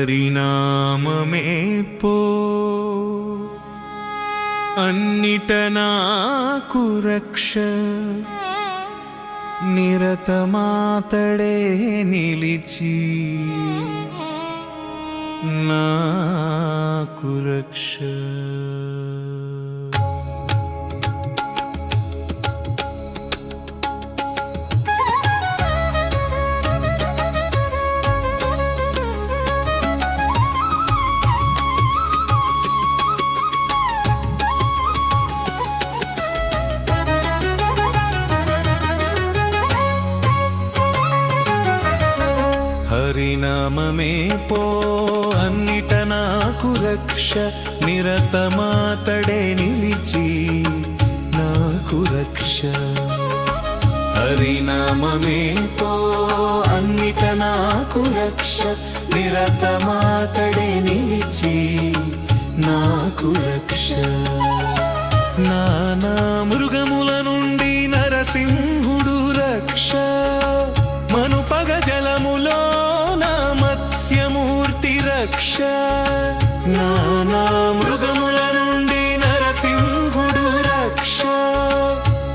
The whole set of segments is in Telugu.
హరినామమే పో అన్నిట నాకు రక్ష నిరత మాతడే నిలిచి నాకు రక్ష. నామమే పో అన్నిట నాకు రక్ష నిరతమాతడే నిలిచి నాకు రక్ష. హరినామమే పో అన్నిట నాకు రక్ష నిరతమాతడే నిలిచి నాకు రక్ష. నానా మృగముల నుండి నరసింహ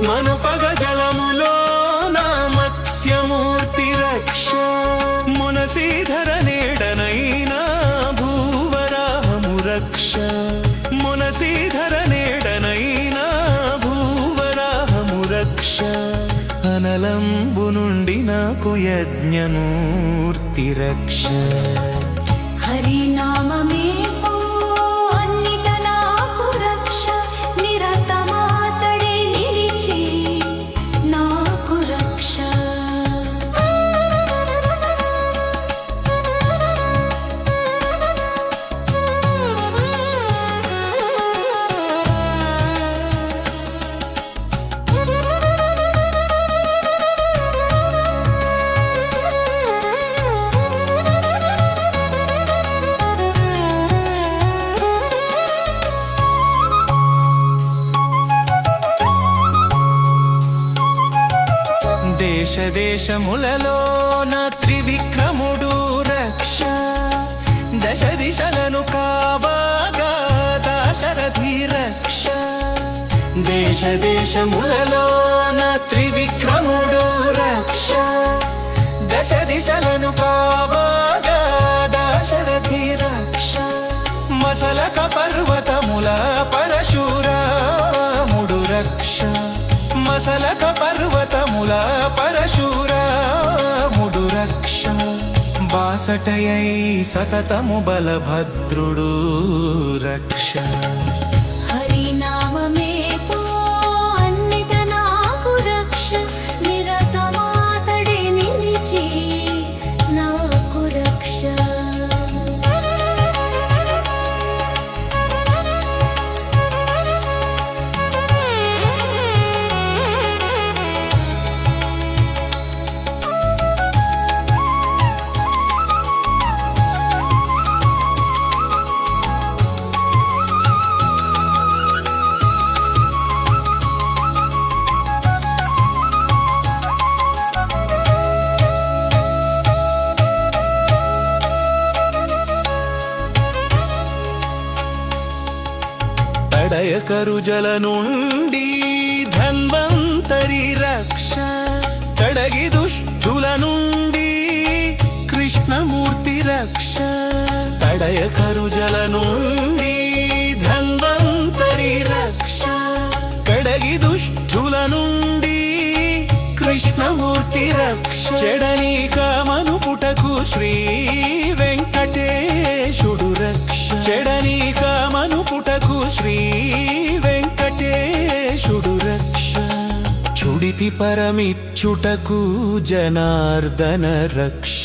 మన పగ జలములో నా మత్స్యమూర్తి రక్ష. మునసీధర నేడనైనా భూవరాహము రక్ష. మునసీధర నేడనైనా భూవరాహము రక్ష. అనలంబు నుండి నాకు యజ్ఞమూర్తి రక్ష. దేశ దేశములలో త్రివిక్రముడు రక్ష. దశ దిశలను కావాగా దాశరథి రక్ష. దేశ దేశములలో త్రివిక్రముడు రక్ష. దశ దిశలను కావాగా దాశరథి రక్ష. మసలక పర్వతముల పరశురాముడు రక్ష. మసలక పర్వతముల పరశురాముడు రక్ష బాసటయై సతతము బలభద్రుడు రక్ష తడయకరు కరుజల నుండి ధన్వంతరి రక్ష తడగి దుష్టుల నుండి కృష్ణమూర్తి రక్ష. తడయకరు కరుజల నుండి ధన్వంతరి రక్ష కడగి దుష్టుల నుండి కృష్ణమూర్తి రక్ష. చెడని కామను పుటకు శ్రీ చుడితి పరమిచ్చుటకు జనార్దన రక్ష.